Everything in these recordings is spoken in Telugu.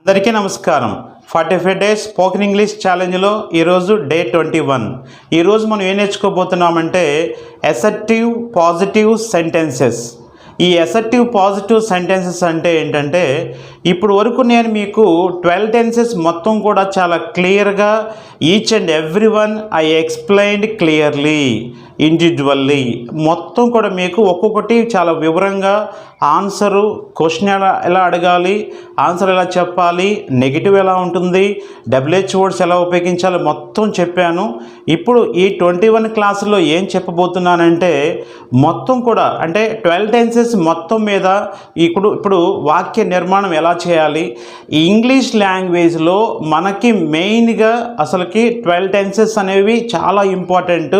అందరికీ నమస్కారం. Forty five days spoken English ఛాలెంజ్లో ఈరోజు డే ట్వంటీ వన్. ఈరోజు మనం ఏం నేర్చుకోబోతున్నామంటే ఎసెప్టివ్ పాజిటివ్ సెంటెన్సెస్ ఈ ఎసెప్టివ్ పాజిటివ్ సెంటెన్సెస్ అంటే ఏంటంటే ఇప్పుడు వరకు నేను మీకు ట్వెల్వ్ టెన్సెస్ మొత్తం కూడా చాలా క్లియర్గా each and every one I explained clearly individually మొత్తం కూడా మీకు ఒక్కొక్కటి చాలా వివరంగా ఆన్సరు క్వశ్చన్ ఎలా ఎలా అడగాలి ఆన్సర్ ఎలా చెప్పాలి నెగిటివ్ ఎలా ఉంటుంది డబ్ల్యూహెచ్ వర్డ్స్ ఎలా ఉపయోగించాలి మొత్తం చెప్పాను. ఇప్పుడు ఈ ట్వంటీ వన్ క్లాసులో ఏం చెప్పబోతున్నానంటే మొత్తం కూడా అంటే ట్వెల్వ్ టెన్సెస్ మొత్తం మీద ఇప్పుడు ఇప్పుడు వాక్య నిర్మాణం ఎలా చేయాలి. ఈ ఇంగ్లీష్ లాంగ్వేజ్లో మనకి మెయిన్గా అసలుకి ట్వెల్వ్ టెన్సెస్ అనేవి చాలా ఇంపార్టెంట్.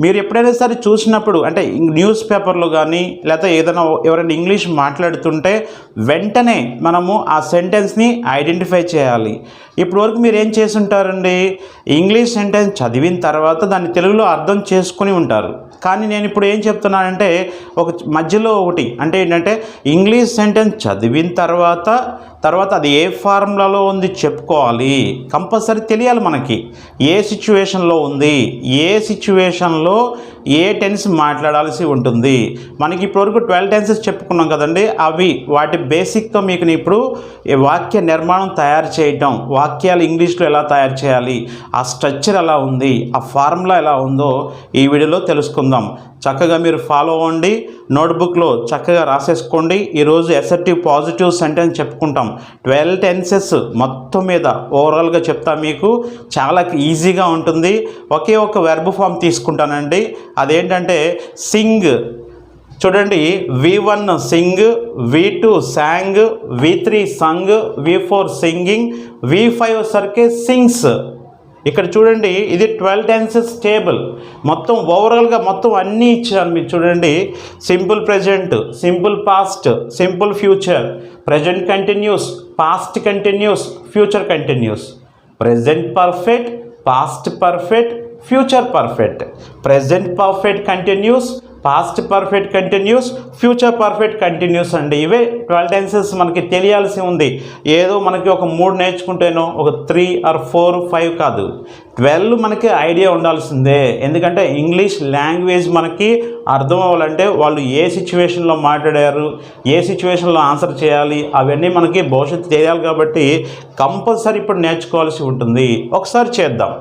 మీరు ఎప్పుడైనా సరే చూసినప్పుడు అంటే న్యూస్ పేపర్లు కానీ లేకపోతే ఏదైనా ఎవరైనా ఇంగ్లీష్ మాట్లాడుతుంటే వెంటనే మనము ఆ సెంటెన్స్ని ఐడెంటిఫై చేయాలి. ఇప్పటివరకు వరకు మీరు ఏం చేసి ఉంటారండి? ఇంగ్లీష్ సెంటెన్స్ చదివిన తర్వాత దాన్ని తెలుగులో అర్థం చేసుకుని ఉంటారు. కానీ నేను ఇప్పుడు ఏం చెప్తున్నానంటే ఒక మధ్యలో ఒకటి అంటే ఏంటంటే ఇంగ్లీష్ సెంటెన్స్ చదివిన తర్వాత తర్వాత అది ఏ ఫార్ములాలో ఉంది చెప్పుకోవాలి. కంపల్సరీ తెలియాలి మనకి. ఏ సిచ్యువేషన్లో ఉంది? ఏ సిచ్యువేషన్లో ఏ టెన్స్ మాట్లాడాల్సి ఉంటుంది? మనకి ఇప్పటివరకు ట్వెల్వ్ టెన్సెస్ చెప్పుకున్నాం కదండి. అవి వాటి బేసిక్తో మీకు ఇప్పుడు వాక్య నిర్మాణం తయారు చేయటం వాక్యాలు ఇంగ్లీష్లో ఎలా తయారు చేయాలి ఆ స్ట్రక్చర్ ఎలా ఉంది ఆ ఫార్ములా ఎలా ఉందో ఈ వీడియోలో తెలుసుకుందాం. చక్కగా మీరు ఫాలో అవ్వండి. నోట్బుక్లో చక్కగా రాసేసుకోండి. ఈరోజు ఎసెప్టివ్ పాజిటివ్ సెంటెన్స్ చెప్పుకుంటాం. ట్వెల్వ్ టెన్సెస్ మొత్తం మీద ఓవరాల్గా చెప్తా మీకు. చాలా ఈజీగా ఉంటుంది. ఒకే ఒక వెర్బ్ ఫామ్ తీసుకుంటానండి. అదేంటంటే సింగ్ చూడండి V one sing V two sang V three sung V four singing V five సరికి సింగ్స్ ఇక్కడ చూడండి ఇది ట్వెల్వ్ టెన్సెస్ టేబుల్. మొత్తం ఓవరాల్గా మొత్తం అన్నీ ఇచ్చాను మీరు చూడండి. Simple present simple past simple future. Present continuous past continuous future continuous. Present perfect past perfect future perfect. Present perfect continuous past perfect continuous future perfect continuous అండి. ఇవే ట్వెల్వ్ టెన్సెస్ మనకి తెలియాల్సి ఉంది. ఏదో మనకి ఒక మూడు నేర్చుకుంటేనో ఒక త్రీ ఆర్ ఫోర్ ఫైవ్ కాదు. ట్వెల్వ్ మనకి ఐడియా ఉండాల్సిందే. ఎందుకంటే ఇంగ్లీష్ లాంగ్వేజ్ మనకి అర్థం అవ్వాలంటే వాళ్ళు ఏ సిచ్యువేషన్లో మాట్లాడారు ఏ సిచ్యువేషన్లో ఆన్సర్ చేయాలి అవన్నీ మనకి భవిష్యత్తు తెలియాలి కాబట్టి కంపల్సరీ ఇప్పుడు నేర్చుకోవాల్సి ఉంటుంది. ఒకసారి చేద్దాం.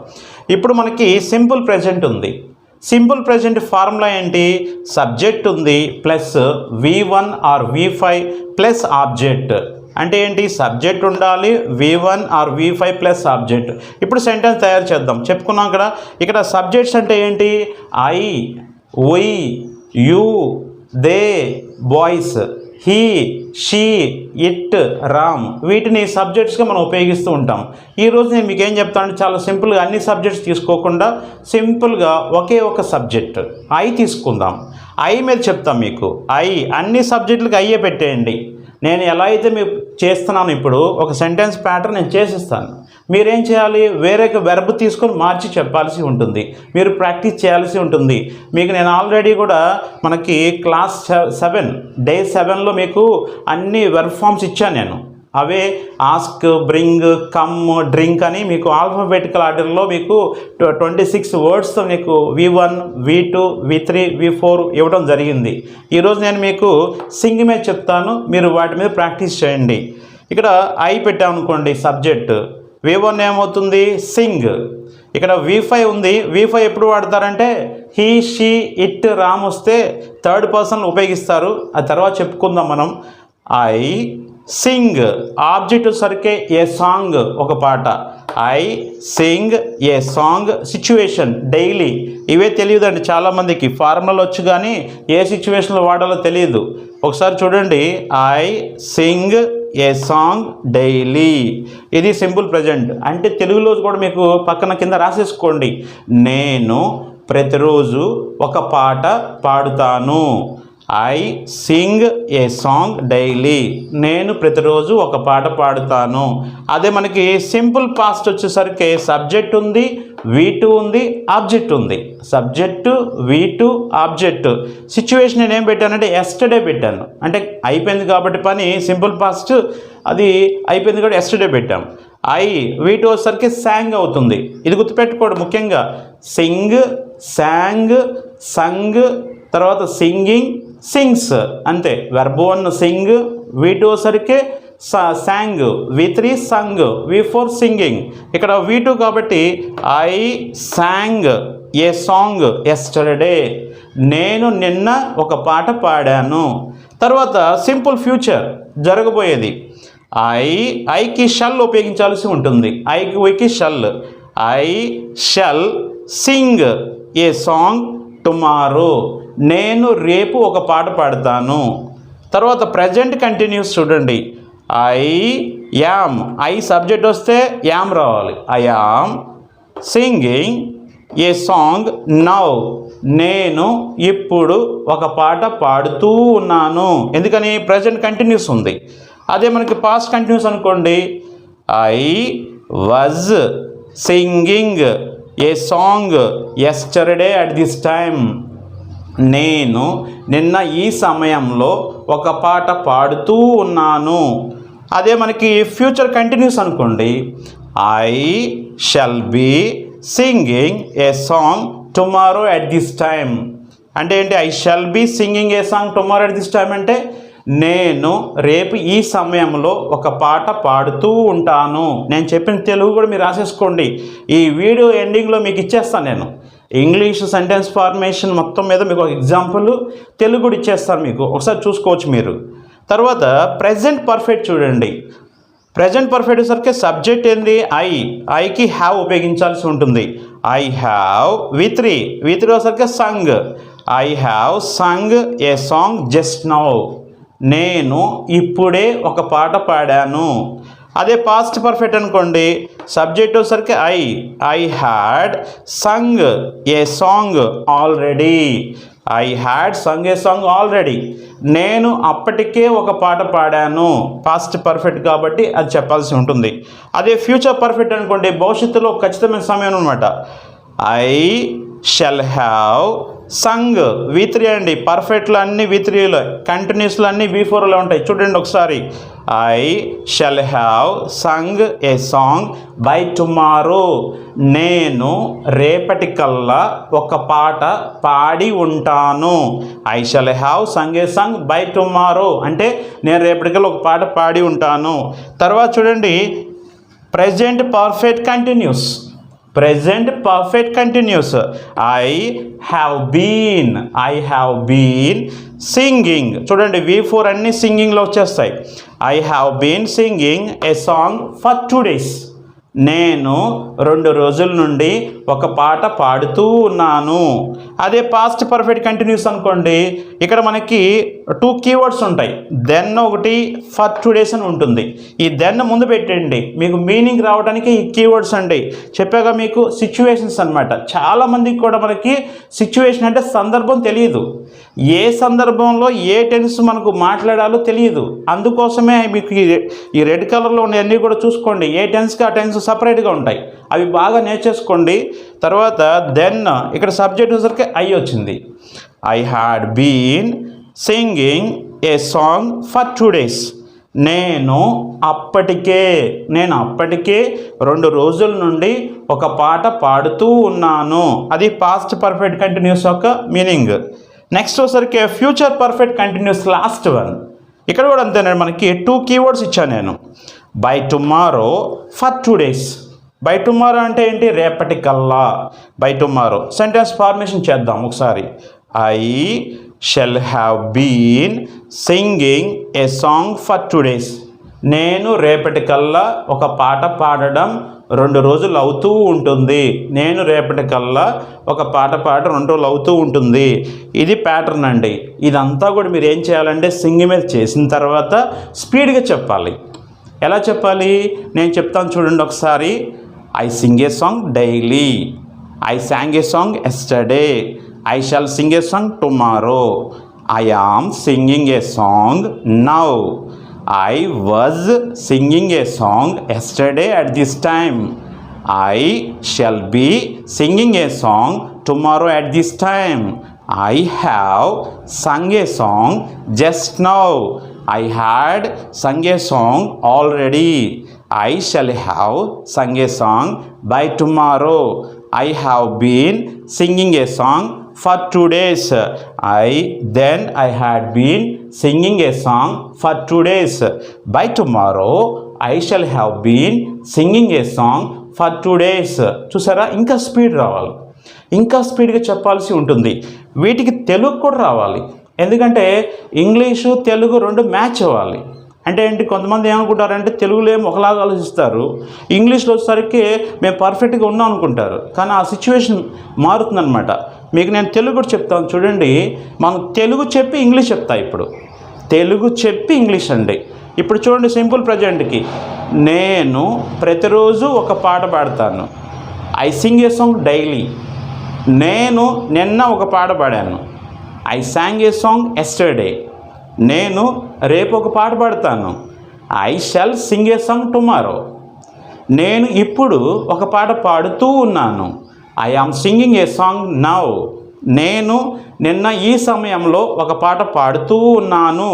ఇప్పుడు మనకి సింపుల్ ప్రజెంట్ ఉంది. సింపుల్ ప్రజెంట్ ఫార్ములా ఏంటి? సబ్జెక్ట్ ఉంది plus V one or V five plus object. అంటే ఏంటి? సబ్జెక్ట్ ఉండాలి V one or V five plus object. ఇప్పుడు సెంటెన్స్ తయారు చేద్దాం. చెప్పుకున్నాం కదా? ఇక్కడ సబ్జెక్ట్స్ అంటే ఏంటి? I we you they boys he she it Ram వీటిని సబ్జెక్ట్స్గా మనం ఉపయోగిస్తూ ఉంటాం. ఈరోజు నేను మీకు ఏం చెప్తాను చాలా సింపుల్గా అన్ని సబ్జెక్ట్స్ తీసుకోకుండా సింపుల్గా ఒకే ఒక సబ్జెక్ట్ ఐ తీసుకుందాం. ఐ మీద చెప్తాం మీకు. ఐ అన్ని సబ్జెక్టులకు అయ్యే పెట్టేయండి? నేను ఎలా అయితే మీకు చేస్తున్నాను ఇప్పుడు ఒక సెంటెన్స్ ప్యాటర్న్ నేను చేసిస్తాను. మీరేం చేయాలి? వేరే వెర్బ్ తీసుకొని మార్చి చెప్పాల్సి ఉంటుంది. మీరు ప్రాక్టీస్ చేయాల్సి ఉంటుంది. మీకు నేను ఆల్రెడీ కూడా మనకి క్లాస్ సెవెన్ డే సెవెన్లో మీకు అన్ని వెర్బ్ ఫామ్స్ ఇచ్చాను నేను. అవే ఆస్క్ బ్రింగ్ కమ్ డ్రింక్ అని మీకు ఆల్ఫాబెటికల్ ఆర్డర్లో మీకు ట్వంటీ సిక్స్ వర్డ్స్తో మీకు V one V two V three V four ఇవ్వడం జరిగింది. ఈరోజు నేను మీకు సింగ్ మీద చెప్తాను. మీరు వాటి మీద ప్రాక్టీస్ చేయండి. ఇక్కడ ఐ పెట్టామనుకోండి సబ్జెక్ట్ వి వన్ ఏమవుతుంది? సింగ్. ఇక్కడ వి ఫైవ్ ఉంది. వి ఫైవ్ ఎప్పుడు వాడతారంటే హీ షీ ఇట్ రామ్ వస్తే థర్డ్ పర్సన్ ఉపయోగిస్తారు. ఆ తర్వాత చెప్పుకుందాం మనం. ఐ సింగ్ ఆబ్జెక్ట్ సరికే ఏ సాంగ్? ఒక పాట. I sing a song situation daily. ఇవే తెలియదండి చాలామందికి. ఫార్మల్ వచ్చు కానీ ఏ సిచ్యువేషన్లో వాడాలో తెలియదు. ఒకసారి చూడండి. I sing a song daily. ఇది సింపుల్ ప్రజెంట్. అంటే తెలుగులో కూడా మీకు పక్కన కింద రాసేసుకోండి. నేను ప్రతిరోజు ఒక పాట పాడుతాను. I sing a song daily. నేను ప్రతిరోజు ఒక పాట పాడుతాను. అదే మనకి సింపుల్ పాస్ట్ వచ్చేసరికి సబ్జెక్ట్ ఉంది వీ టూ ఉంది ఆబ్జెక్ట్ ఉంది. Subject V two object. Situation నేను ఏం పెట్టానంటే ఎస్టర్డే పెట్టాను. అంటే అయిపోయింది కాబట్టి పని సింపుల్ పాస్ట్ అది అయిపోయింది కూడా ఎస్టర్డే పెట్టాం. ఐ వీటి వచ్చేసరికి శాంగ్ అవుతుంది. ఇది గుర్తుపెట్టుకోడు ముఖ్యంగా. సింగ్ శాంగ్ సంగ్ తర్వాత సింగింగ్ సింగ్స్ అంతే. వెర్బ్ వన్ సింగ్ వీటి సరికే sang V three sung V four singing ఇక్కడ వి టూ కాబట్టి I sang a song yesterday నేను నిన్న ఒక పాట పాడాను. తర్వాత సింపుల్ ఫ్యూచర్ జరగబోయేది. ఐ ఐకి షల్ ఉపయోగించాల్సి ఉంటుంది. ఐకి వైకి shall I shall sing a song tomorrow నేను రేపు ఒక పాట పాడతాను. తర్వాత ప్రజెంట్ కంటిన్యూస్ చూడండి. ఐ యామ్ ఐ సబ్జెక్ట్ వస్తే యామ్ రావాలి. I am singing a song now నేను ఇప్పుడు ఒక పాట పాడుతూ ఉన్నాను. ఎందుకని? ప్రజెంట్ కంటిన్యూస్ ఉంది. అదే మనకి పాస్ట్ కంటిన్యూస్ అనుకోండి. I was singing a song yesterday at this time నేను నిన్న ఈ సమయంలో ఒక పాట పాడుతూ ఉన్నాను. అదే మనకి ఫ్యూచర్ కంటిన్యూస్ అనుకోండి. I shall be singing a song tomorrow at this time. అంటే ఏంటి? I shall be singing a song tomorrow at this time అంటే నేను రేపు ఈ సమయంలో ఒక పాట పాడుతూ ఉంటాను. నేను చెప్పిన తెలుగు కూడా మీరు రాసేసుకోండి. ఈ వీడియో ఎండింగ్లో మీకు ఇచ్చేస్తాను నేను. ఇంగ్లీష్ సెంటెన్స్ ఫార్మేషన్ మొత్తం మీద మీకు ఒక ఎగ్జాంపుల్ తెలుగు కూడా మీకు. ఒకసారి చూసుకోవచ్చు మీరు. తర్వాత ప్రజెంట్ పర్ఫెక్ట్ చూడండి. ప్రజెంట్ పర్ఫెక్ట్ సరికి సబ్జెక్ట్ ఏంది? ఐ. ఐకి హ్యావ్ ఉపయోగించాల్సి ఉంటుంది. I have V three V three sung. I have sung a song? Just now. నేను ఇప్పుడే ఒక పాట పాడాను. అదే పాస్ట్ పర్ఫెక్ట్ అనుకోండి. సబ్జెక్ట్ వచ్చేసరికి I I had sung a song already I had sung a song already నేను అప్పటికే ఒక పాట పాడాను. పాస్ట్ పర్ఫెక్ట్ కాబట్టి అది చెప్పాల్సి ఉంటుంది. అదే ఫ్యూచర్ పర్ఫెక్ట్ అనుకోండి. భవిష్యత్తులో ఖచ్చితమైన సమయం అనమాట I shall have sung V three అండి. పర్ఫెక్ట్లో అన్ని వి త్రీలో కంటిన్యూస్లో అన్ని వి ఉంటాయి. చూడండి ఒకసారి. I shall have sung a song by tomorrow నేను రేపటికల్లా ఒక పాట పాడి ఉంటాను. I shall have sung a song by tomorrow అంటే నేను రేపటికల్లా ఒక పాట పాడి ఉంటాను. తర్వాత చూడండి. Present perfect continuous present perfect continuous I have been I have been singing చూడండి వి ఫోర్ అన్ని సింగింగ్లో వచ్చేస్తాయి. I have been singing a song for two days నేను రెండు రోజుల నుండి ఒక పాట పాడుతూ ఉన్నాను. అదే పాస్ట్ పర్ఫెక్ట్ కంటిన్యూస్ అనుకోండి ఇక్కడ మనకి టూ కీవర్డ్స్ ఉంటాయి. దెన్ ఒకటి ఫర్ టూ డేస్ అని ఉంటుంది. ఈ దెన్ ముందు పెట్టండి. మీకు మీనింగ్ రావడానికి ఈ కీవర్డ్స్ అండి. చెప్పాక మీకు సిచ్యువేషన్స్ అనమాట చాలామందికి కూడా మనకి సిచ్యువేషన్ అంటే సందర్భం తెలియదు. ఏ సందర్భంలో ఏ టెన్స్ మనకు మాట్లాడాలో తెలియదు. అందుకోసమే మీకు ఈ- రెడ్ కలర్లో ఉన్నవన్నీ కూడా చూసుకోండి. ఏ టెన్స్కి ఆ టెన్స్ సపరేట్గా ఉంటాయి. అవి బాగా నేర్చేసుకోండి. తర్వాత దెన్ ఇక్కడ సబ్జెక్ట్ వచ్చరికి ఐ వచ్చింది. I had been singing a song for two days నేను అప్పటికే నేను అప్పటికే రెండు రోజుల నుండి ఒక పాట పాడుతూ ఉన్నాను. అది పాస్ట్ పర్ఫెక్ట్ కంటిన్యూస్ యొక్క మీనింగ్ నెక్స్ట్ వచ్చరికి future perfect continuous last one ఇక్కడ కూడా అంతేనండి మనకి టూ కీవర్డ్స్ ఇచ్చాను నేను. By tomorrow for two days by tomorrow అంటే ఏంటి? రేపటి కల్లా బై టుమారో సెంటెన్స్ ఫార్మేషన్ చేద్దాం ఒకసారి. I shall have been singing a song for two days నేను రేపటికల్లా ఒక పాట పాడడం రెండు రోజులు అవుతూ ఉంటుంది. నేను రేపటి కల్లా ఒక పాట పాట రెండు రోజులు అవుతూ ఉంటుంది. ఇది ప్యాటర్న్ అండి. ఇదంతా కూడా మీరు ఏం చేయాలంటే సింగ్ మీద చేసిన తర్వాత స్పీడ్గా చెప్పాలి. ఎలా చెప్పాలి? నేను చెప్తాను చూడండి ఒకసారి. I sing a song daily. I sang a song yesterday. I shall sing a song tomorrow. I am singing a song now. I was singing a song yesterday at this time. I shall be singing a song tomorrow at this time. I have sung a song just now. I had sung a song already I shall have sung a song by tomorrow I have been singing a song for two days I then I had been singing a song for two days by tomorrow I shall have been singing a song for two days చూసారా? ఇంకా స్పీడ్ రావాలి. ఇంకా స్పీడ్గా చెప్పాల్సి ఉంటుంది. వీటికి తెలుగు కూడా రావాలి. ఎందుకంటే ఇంగ్లీషు తెలుగు రెండు మ్యాచ్ అవ్వాలి. అంటే ఏంటి కొంతమంది ఏమనుకుంటారంటే తెలుగులో ఏం ఒకలాగా ఆలోచిస్తారు. ఇంగ్లీష్లో వచ్చేసరికి మేము పర్ఫెక్ట్గా ఉన్నాం అనుకుంటారు. కానీ ఆ సిచ్యువేషన్ మారుతుందన్నమాట. మీకు నేను తెలుగు కూడా చెప్తాను చూడండి. మనం తెలుగు చెప్పి ఇంగ్లీష్ చెప్తా ఇప్పుడు. తెలుగు చెప్పి ఇంగ్లీష్ అండి. ఇప్పుడు చూడండి సింపుల్ ప్రజెంట్కి. నేను ప్రతిరోజు ఒక పాట పాడతాను. I sing a song daily. నేను నిన్న ఒక పాట పాడాను. I sang a song yesterday నేను రేపు ఒక పాట పాడతాను. I shall sing a song tomorrow నేను ఇప్పుడు ఒక పాట పాడుతూ ఉన్నాను. I am singing a song now నేను నిన్న ఈ సమయంలో ఒక పాట పాడుతూ ఉన్నాను.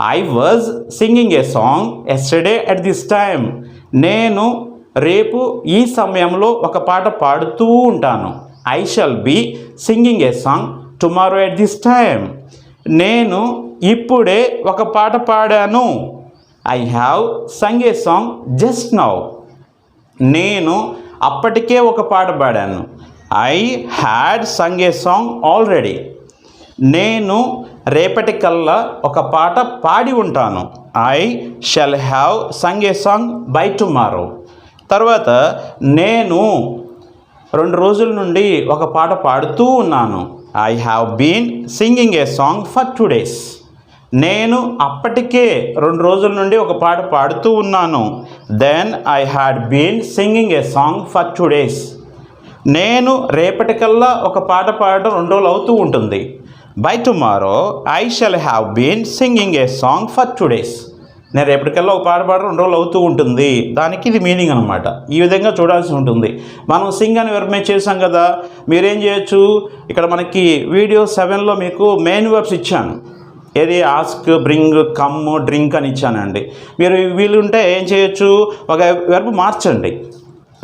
I was singing a song yesterday at this time నేను రేపు ఈ సమయంలో ఒక పాట పాడుతూ ఉంటాను. I shall be singing a song tomorrow at this time నేను ఇప్పుడే ఒక పాట పాడాను. I have sung a song just now నేను అప్పటికే ఒక పాట పాడాను. I had sung a song already నేను రేపటికల్లా ఒక పాట పాడి ఉంటాను. I shall have sung a song by tomorrow తర్వాత నేను రెండు రోజుల నుండి ఒక పాట పాడుతూ ఉన్నాను. I have been singing a song for two days నేను అప్పటికే రెండు రోజుల నుండి ఒక పాట పాడుతూ ఉన్నాను. Then I had been singing a song for two days నేను రేపటికల్లా ఒక పాట పాడటం రెండు రోజులు అవుతూ ఉంటుంది. By tomorrow I shall have been singing a song for two days నేను రేపటికల్లా ఒక పాట పాడడం రెండు రోజులు అవుతూ ఉంటుంది. దానికి ఇది మీనింగ్ అనమాట ఈ విధంగా చూడాల్సి ఉంటుంది. మనం సింగ్ అని వెర్మే చేసాం కదా మీరేం చేయొచ్చు? ఇక్కడ మనకి వీడియో సెవెన్లో మీకు మెయిన్ వర్బ్స్ ఇచ్చాను. ఏది? ఆస్క్ బ్రింగ్ కమ్ డ్రింక్ అని ఇచ్చానండి. మీరు వీలుంటే ఏం చేయొచ్చు? ఒక వెర్బ్ మార్చండి.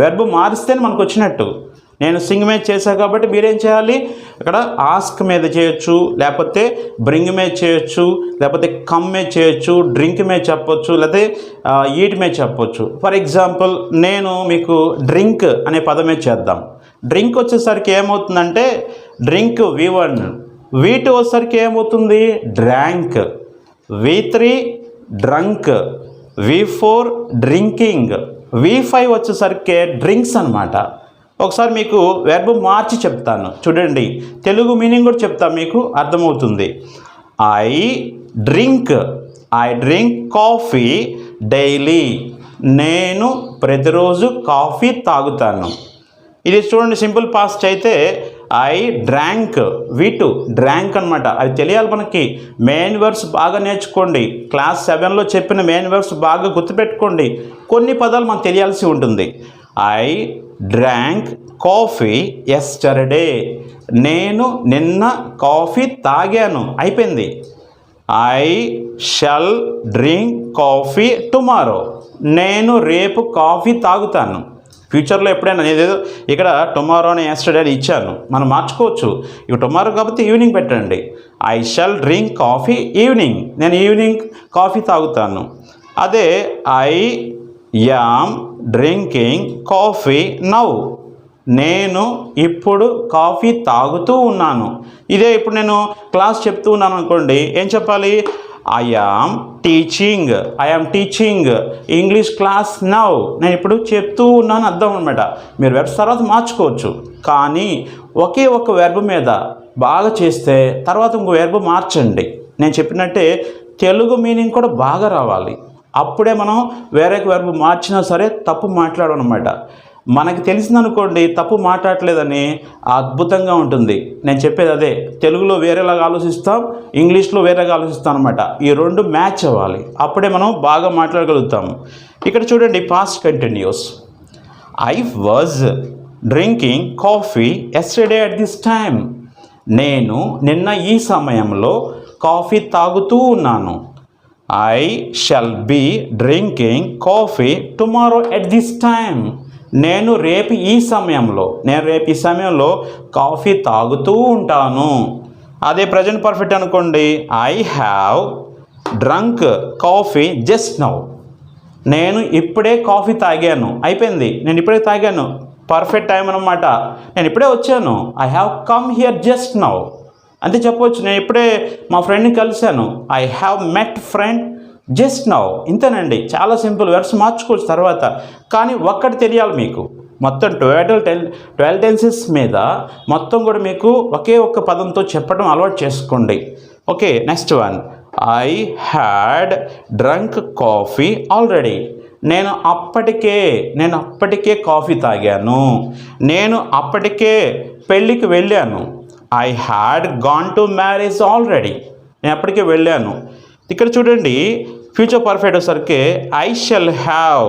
వెర్బ్ మారిస్తేనే మనకు వచ్చినట్టు. నేను సింగ్ మీద చేశాను కాబట్టి మీరేం చేయాలి? అక్కడ ఆస్క్ మీద చేయొచ్చు లేకపోతే బ్రింగ్ మీద చేయొచ్చు లేకపోతే కమ్ మీద చేయొచ్చు డ్రింక్ మీద చెప్పొచ్చు లేకపోతే ఈట్ మీద చెప్పొచ్చు. ఫర్ ఎగ్జాంపుల్ నేను మీకు డ్రింక్ అనే పదమే చేద్దాం. డ్రింక్ వచ్చేసరికి ఏమవుతుందంటే drink V one V two వచ్చేసరికి ఏమవుతుంది? Drank V three drunk V four drinking V five వచ్చేసరికి డ్రింక్స్ అనమాట ఒకసారి మీకు వెర్బ్ మార్చి చెప్తాను. చూడండి. తెలుగు మీనింగ్ కూడా చెప్తాను మీకు అర్థమవుతుంది. I drink I drink coffee daily నేను ప్రతిరోజు కాఫీ తాగుతాను. ఇది చూడండి సింపుల్ పాస్ట్ అయితే I drank V two drank అనమాట అది తెలియాలి మనకి. మెయిన్ వర్డ్స్ బాగా నేర్చుకోండి. క్లాస్ సెవెన్లో చెప్పిన మెయిన్ వర్డ్స్ బాగా గుర్తుపెట్టుకోండి. కొన్ని పదాలు మనకు తెలియాల్సి ఉంటుంది. ఐ డ్రాంక్ కాఫీ ఎస్టర్డే నేను నిన్న కాఫీ తాగాను. అయిపోయింది. I shall drink coffee tomorrow నేను రేపు కాఫీ తాగుతాను. ఫ్యూచర్లో ఎప్పుడైనా నేను ఏదో ఇక్కడ టుమారో అని ఎస్టర్డే అని ఇచ్చాను. మనం మార్చుకోవచ్చు. ఇక టుమారో కాబట్టి ఈవినింగ్ పెట్టండి. I shall drink coffee evening నేను ఈవినింగ్ కాఫీ తాగుతాను. అదే I am drinking coffee now. నేను ఇప్పుడు కాఫీ తాగుతూ ఉన్నాను. ఇదే ఇప్పుడు నేను క్లాస్ చెప్తూ ఉన్నాను అనుకోండి ఏం చెప్పాలి? I am teaching I am teaching English class now నేను ఇప్పుడు చెప్తూ ఉన్నాను అర్థం అనమాట మీరు వెబ్స్ తర్వాత మార్చుకోవచ్చు. కానీ ఒకే ఒక వెర్బ్ మీద బాగా చేస్తే తర్వాత ఇంకో వెర్బ్ మార్చండి. నేను చెప్పినట్టే తెలుగు మీనింగ్ కూడా బాగా రావాలి. అప్పుడే మనం వేరే వెర్బ్ మార్చినా సరే తప్పు మాట్లాడమన్నమాట. మనకి తెలిసిందనుకోండి తప్పు మాట్లాడలేదని అద్భుతంగా ఉంటుంది. నేను చెప్పేది అదే. తెలుగులో వేరేలాగా ఆలోచిస్తాం ఇంగ్లీష్లో వేరేగా ఆలోచిస్తాం అనమాట ఈ రెండు మ్యాచ్ అవ్వాలి. అప్పుడే మనం బాగా మాట్లాడగలుగుతాం. ఇక్కడ చూడండి past continuous I was drinking coffee yesterday at this time నేను నిన్న ఈ సమయంలో కాఫీ తాగుతూ ఉన్నాను. I shall be drinking coffee tomorrow at this time నేను రేపు ఈ సమయంలో నేను రేపు ఈ సమయంలో కాఫీ తాగుతూ ఉంటాను. అదే ప్రజెంట్ పర్ఫెక్ట్ అనుకోండి. I have drunk coffee just now నేను ఇప్పుడే కాఫీ తాగాను. అయిపోయింది. నేను ఇప్పుడే తాగాను. పర్ఫెక్ట్ టైం అనమాట నేను ఇప్పుడే వచ్చాను. I have come here just now అంతే చెప్పవచ్చు నేను ఇప్పుడే మా ఫ్రెండ్ని కలిశాను. I have met friend just now ఇంతేనండి. చాలా సింపుల్ వెర్స్ మార్చుకోవచ్చు తర్వాత. కానీ ఒక్కటి తెలియాలి మీకు. మొత్తం ట్వెల్వ్ టెన్ ట్వెల్వ్ టెన్సెస్ మీద మొత్తం కూడా మీకు ఒకే ఒక్క పదంతో చెప్పడం అలవాటు చేసుకోండి. Okay next one I had drunk coffee already నేను అప్పటికే నేను అప్పటికే కాఫీ తాగాను. నేను అప్పటికే పెళ్ళికి వెళ్ళాను. I had gone to marriage already నేను అప్పటికే వెళ్ళాను. ఇక్కడ చూడండి ఫ్యూచర్ పర్ఫెక్ట్ వచ్చేసరికి I shall have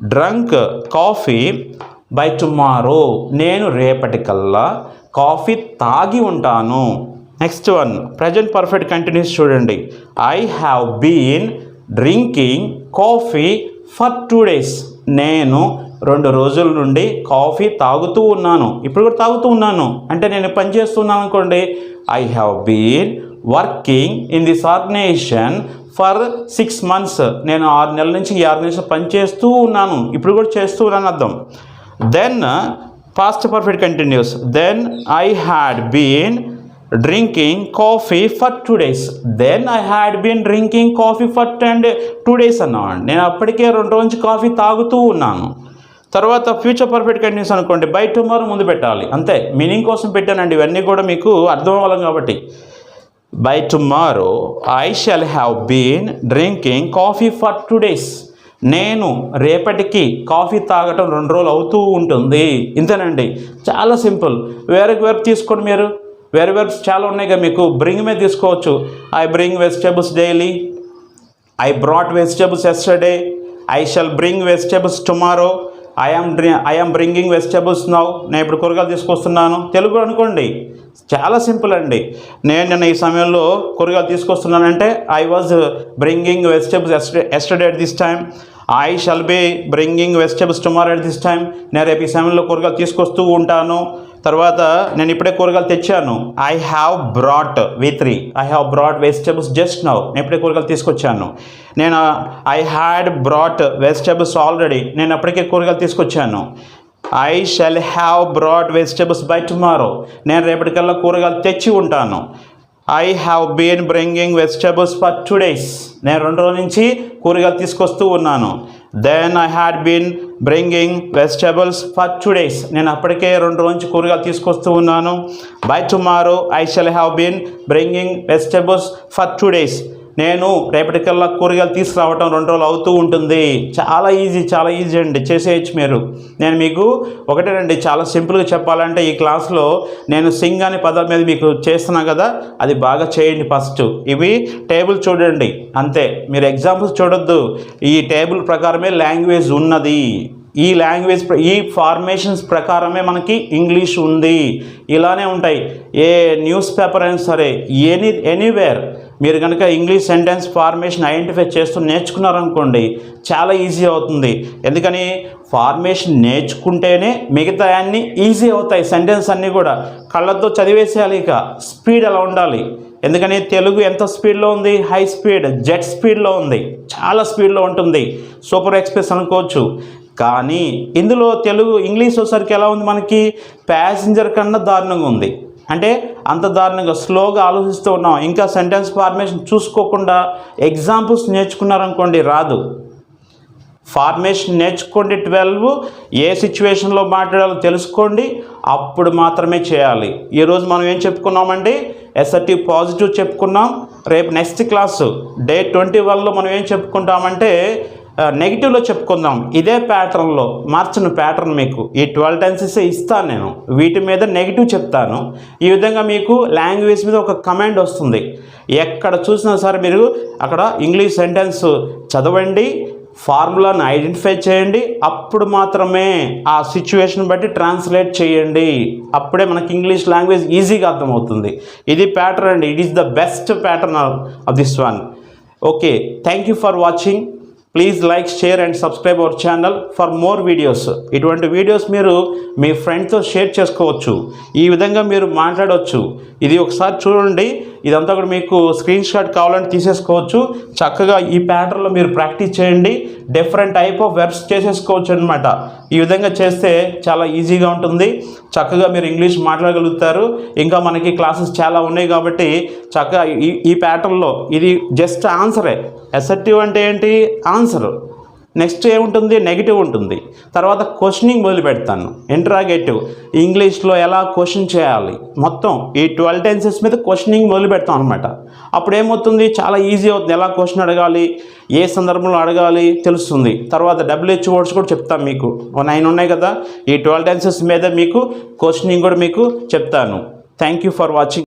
drunk coffee by tomorrow నేను రేపటికల్లా కాఫీ తాగి ఉంటాను. Next one present perfect continuous చూడండి. I have been drinking coffee for two days నేను రెండు రోజుల నుండి కాఫీ తాగుతూ ఉన్నాను. ఇప్పుడు కూడా తాగుతూ ఉన్నాను. అంటే నేను పని చేస్తున్నాను అనుకోండి. I have been working in this organisation for six months నేను ఆరు నెలల నుంచి ఈ ఆర్గనైజేషన్ పని చేస్తూ ఉన్నాను. ఇప్పుడు కూడా చేస్తూ ఉన్నాను అర్థం. Then past perfect continuous then I had been drinking coffee for two days then I had been drinking coffee for ten day two days అన్నామండి నేను అప్పటికే రెండు రోజు కాఫీ తాగుతూ ఉన్నాను. తర్వాత ఫ్యూచర్ పర్ఫెక్ట్ కంటిన్యూస్ అనుకోండి బై టుమారో ముందు పెట్టాలి. అంతే. మీనింగ్ కోసం పెట్టానండి. ఇవన్నీ కూడా మీకు అర్థం అవ్వాలి కాబట్టి. By tomorrow I shall have been drinking coffee for two days నేను రేపటికి కాఫీ తాగటం రెండు రోజులు అవుతూ ఉంటుంది. ఇంతేనండి. చాలా సింపుల్. వేరే వేరే తీసుకోండి మీరు? వేరే వెర్బ్స్ చాలా ఉన్నాయి కదా మీకు. బ్రింగ్ మీద తీసుకోవచ్చు. I bring vegetables daily I brought vegetables yesterday I shall bring vegetables tomorrow I'm డ్రి I bringing vegetables now నేను ఇప్పుడు కూరగాయలు తీసుకొస్తున్నాను. తెలుగు అనుకోండి. చాలా సింపుల్ అండి. నేను నిన్న ఈ సమయంలో కూరగాయలు తీసుకొస్తున్నానంటే I was bringing vegetables yesterday yesterday at this time I shall be bringing vegetables tomorrow at this time నేను రేపు ఈ సమయంలో కూరగాయలు తీసుకొస్తూ ఉంటాను. తర్వాత నేను ఇప్పుడే కూరగాయలు తెచ్చాను. I have brought V three I have brought vegetables just now నేను ఇప్పుడే కూరగాయలు తీసుకొచ్చాను. నేను I had brought vegetables already నేను అప్పటికే కూరగాయలు తీసుకొచ్చాను. I shall have brought vegetables by tomorrow నేను రేపటికల్లా కూరగాయలు తెచ్చి ఉంటాను. I have been bringing vegetables for two days నేను రెండు రోజుల నుంచి కూరగాయలు తీసుకొస్తూ ఉన్నాను. Then I had been bringing vegetables for two days నేను అప్పటికే రెండు రోజుల కూరగాయలు తీసుకొస్తూ ఉన్నాను. By tomorrow I shall have been bringing vegetables for two days నేను రేపటికల్లా కూరగాయలు తీసుకురావటం రెండు రోజులు అవుతూ ఉంటుంది. చాలా ఈజీ చాలా ఈజీ అండి. చేసేయచ్చు మీరు. నేను మీకు ఒకటేనండి చాలా సింపుల్గా చెప్పాలంటే ఈ క్లాస్లో నేను సింగ్ అనే పదం మీద మీకు చేస్తున్నా కదా అది బాగా చేయండి ఫస్ట్. ఇవి టేబుల్ చూడండి. అంతే. మీరు ఎగ్జాంపుల్స్ చూడొద్దు. ఈ టేబుల్ ప్రకారమే లాంగ్వేజ్ ఉన్నది. ఈ లాంగ్వేజ్ ఈ ఫార్మేషన్స్ ప్రకారమే మనకి ఇంగ్లీష్ ఉంది. ఇలానే ఉంటాయి. ఏ న్యూస్ పేపర్ అయినా సరే ఎనీ ఎనీవేర్ మీరు కనుక ఇంగ్లీష్ సెంటెన్స్ ఫార్మేషన్ ఐడెంటిఫై చేస్తూ నేర్చుకున్నారనుకోండి చాలా ఈజీ అవుతుంది. ఎందుకని? ఫార్మేషన్ నేర్చుకుంటేనే మిగతా అన్నీ ఈజీ అవుతాయి సెంటెన్స్ అన్నీ కూడా. కళ్ళతో చదివేసేయాలి ఇక స్పీడ్ అలా ఉండాలి. ఎందుకని? తెలుగు ఎంత స్పీడ్లో ఉంది? హై స్పీడ్ జెట్ స్పీడ్లో ఉంది. చాలా స్పీడ్లో ఉంటుంది. సూపర్ ఎక్స్ప్రెస్ అనుకోవచ్చు. కానీ ఇందులో తెలుగు ఇంగ్లీష్ వచ్చేసరికి ఎలా ఉంది మనకి? ప్యాసింజర్ కన్నా దారుణంగా ఉంది. అంటే అంత దారుణంగా స్లోగా ఆలోచిస్తూ ఉన్నాం. ఇంకా సెంటెన్స్ ఫార్మేషన్ చూసుకోకుండా ఎగ్జాంపుల్స్ నేర్చుకున్నారనుకోండి రాదు. ఫార్మేషన్ నేర్చుకోండి ట్వెల్వ్ ఏ సిచ్యువేషన్లో మాట్లాడాలో తెలుసుకోండి అప్పుడు మాత్రమే చేయాలి. ఈరోజు మనం ఏం చెప్పుకున్నామండి? ఎస్ఆర్టీ పాజిటివ్ చెప్పుకున్నాం. రేపు నెక్స్ట్ క్లాసు డే ట్వంటీ వన్లో మనం ఏం చెప్పుకుంటామంటే నెగిటివ్లో చెప్పుకుందాం. ఇదే ప్యాటర్న్లో మార్చిన ప్యాటర్న్ మీకు. ఈ ట్వెల్వ్ టెన్సెస్ ఇస్తాను నేను. వీటి మీద నెగిటివ్ చెప్తాను. ఈ విధంగా మీకు లాంగ్వేజ్ మీద ఒక కమాండ్ వస్తుంది. ఎక్కడ చూసినా సరే మీరు అక్కడ ఇంగ్లీష్ సెంటెన్స్ చదవండి ఫార్ములాను ఐడెంటిఫై చేయండి అప్పుడు మాత్రమే ఆ సిచ్యువేషన్ బట్టి ట్రాన్స్లేట్ చేయండి. అప్పుడే మనకి ఇంగ్లీష్ లాంగ్వేజ్ ఈజీగా అర్థమవుతుంది. ఇది ప్యాటర్న్ అండి. It is the best pattern of this one okay thank you for watching please like share and subscribe our channel for more videos ఇటువంటి వీడియోస్ మీరు మీ ఫ్రెండ్తో షేర్ చేసుకోవచ్చు. ఈ విధంగా మీరు మాట్లాడవచ్చు ఇది ఒకసారి చూడండి. ఇదంతా కూడా మీకు స్క్రీన్ షాట్ కావాలంటే తీసేసుకోవచ్చు. చక్కగా ఈ ప్యాటర్న్లో మీరు ప్రాక్టీస్ చేయండి. డిఫరెంట్ టైప్ ఆఫ్ వెర్బ్స్ చేసేసుకోవచ్చు అనమాట ఈ విధంగా చేస్తే చాలా ఈజీగా ఉంటుంది. చక్కగా మీరు ఇంగ్లీష్ మాట్లాడగలుగుతారు. ఇంకా మనకి క్లాసెస్ చాలా ఉన్నాయి కాబట్టి చక్కగా ఈ ఈ ప్యాటర్న్లో ఇది జస్ట్ ఆన్సరే ఎసెప్టివ్ అంటే ఏంటి? ఆన్సర్ నెక్స్ట్ ఏముంటుంది నెగిటివ్ ఉంటుంది. తర్వాత క్వశ్చనింగ్ మొదలు పెడతాను. ఇంట్రాగేటివ్ ఇంగ్లీష్లో ఎలా క్వశ్చన్ చేయాలి? మొత్తం ఈ ట్వెల్వ్ టెన్సెస్ మీద క్వశ్చనింగ్ మొదలు పెడతాం అనమాట అప్పుడు ఏమవుతుంది? చాలా ఈజీ అవుతుంది. ఎలా క్వశ్చన్ అడగాలి? ఏ సందర్భంలో అడగాలి? తెలుస్తుంది. తర్వాత డబ్ల్యూహెచ్ వర్డ్స్ కూడా చెప్తాను మీకు. ఓ నైన్ ఉన్నాయి కదా? ఈ ట్వెల్వ్ టెన్సెస్ మీద మీకు క్వశ్చనింగ్ కూడా మీకు చెప్తాను. Thank you for watching